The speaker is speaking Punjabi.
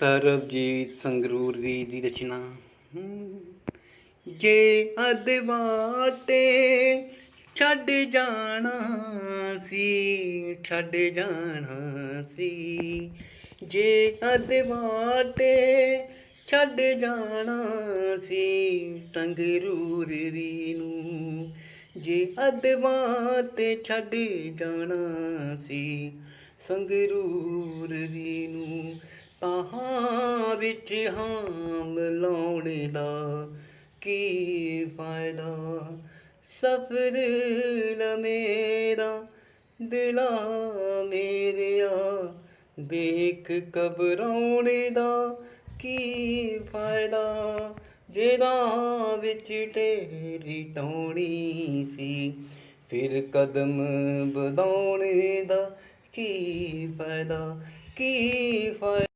ਸਰਬਜੀਤ ਸੰਗਰੂਰ ਦੀ ਰਚਨਾ। ਹਮ। ਜੇ ਅਦਵਾਟੇ ਛੱਡ ਜਾਣਾ ਸੀ, ਛੱਡ ਜਾਣਾ ਸੀ। ਜੇ ਅਦਵਾਟੇ ਛੱਡ ਜਾਣਾ ਸੀ, ਸੰਗਰੂਰ ਦੀ ਨੂੰ। ਜੇ ਅਦਵਾਂ ਤੇ ਛੱਡ ਜਾਣਾ ਸੀ, ਸੰਗਰੂਰ ਦੀ ਨੂੰ। ਤਾਹਾਂ ਵਿੱਚ ਹਾਮ ਲਾਉਣ ਦਾ ਕੀ ਫਾਇਦਾ? ਸਫਰ ਨ ਮੇਰਾ, ਦਿਲਾ ਮੇਰਿਆ, ਦੇਖ ਘਬਰਾਉਣ ਦਾ ਕੀ ਫਾਇਦਾ? ਜਿਹੜਾ ਵਿੱਚ ਢੇਰੀ ਟਾਉਣੀ ਸੀ, ਫਿਰ ਕਦਮ ਵਧਾਉਣ ਦਾ ਕੀ ਫਾਇਦਾ? ਕੀ ਫਾਇਦਾ